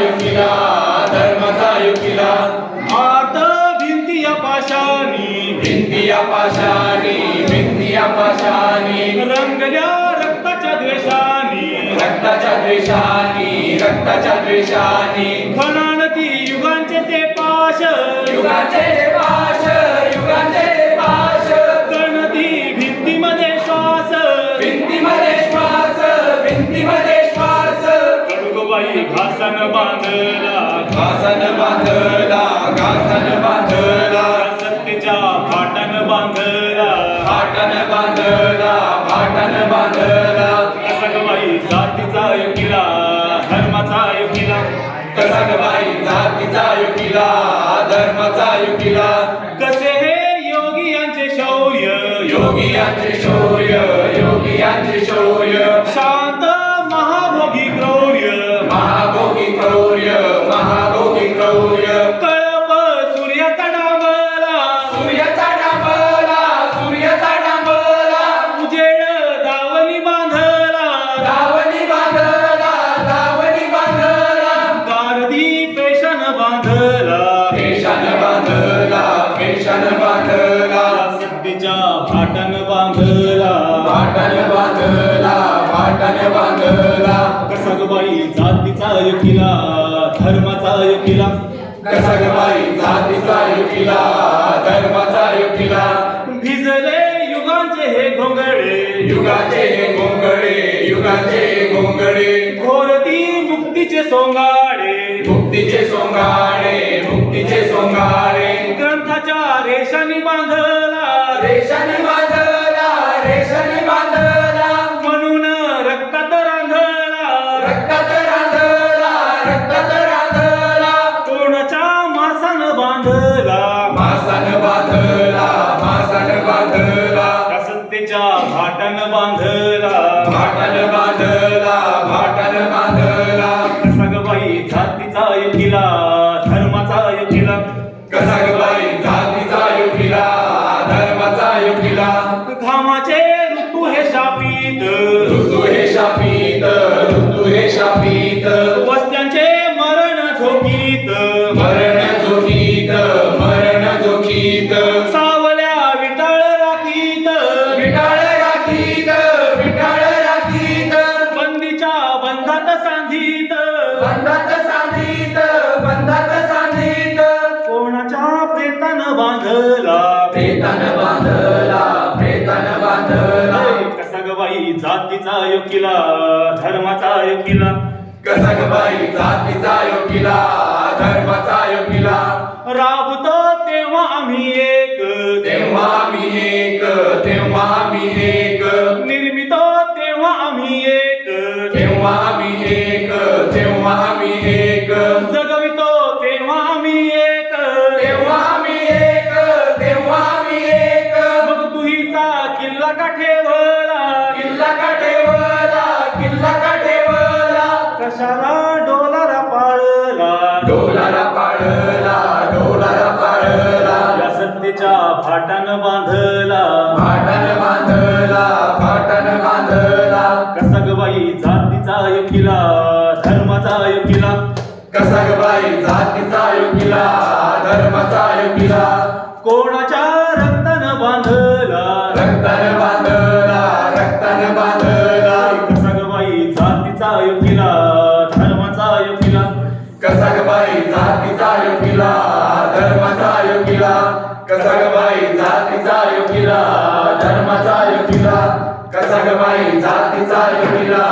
युकिला धर्माचा युकिला आर्त भिंतीया पाशानी भिंतिया पाशानी भिंतिया पाशानी. रंगल्या रक्ताच्या द्वेषानी. रक्ताच्या द्वेषानी रक्ताच्या द्वेषानी. खणानती युगांचे ते पाश. युगाचे पाश युगाचे कडुगबाई घासन बांधला. घासन बांधला घासन बांधला. सत्तेच्या फाटन बांधला. भाटन बांधला भाटन बांधला. कसगबाई जातीचा युकिला धर्माचा युकिला कसगबाई जातीचा युकिला धर्माचा युकिला कसे हे योगी यांचे शौर्य? योगियांचे शौर्य योगियांचे शौर्य. बांधला कसगबाई जातीचा युकिला धर्माचा युकिला. कसगबाई जातीचा युकिला धर्माचा युकिला. भिजले युगांचे हे युगाचे युगाचे घोरती मुक्तीचे सोंगाडे. मुक्तीचे सोंगाडे मुक्तीचे सोंगाडे. ग्रंथाच्या रेषानी बांधला. रेषाने सत्तेच्या भाटन बांधला. भाटन बांधला भाटन बांधला. सगबाई जातीचा युकिला धर्माचा युकिला कसगबाई जातीचा युकिला धर्माचा घामाचे हे शापित ऋतू हे शापित बांधला. प्रेतान बांधला बांधला. कसगबाई जातीचा धर्माचा कसगबाई जातीचा योगिला धर्माचा योगिला राबतो तेव्हा आम्ही एक. तेव्हा मी एक तेव्हा मी एक. निर्मितो तेव्हा आम्ही एक. तेव्हा मी एक तेव्हा मी एक. कसगबाई जातीचा योगिला धर्माचा योगिला. कोणाच्या रक्तान बांधला? रक्तान बांधला रक्तान बांधला. कसगबाई जातीचा युकिला धर्माचा युकिला कसगबाई जातीचा योगिला धर्माचा योगिला. कसगबाई जातीचा योगिला धर्माचा योगिला. कसगबाई जातीचा योगिला.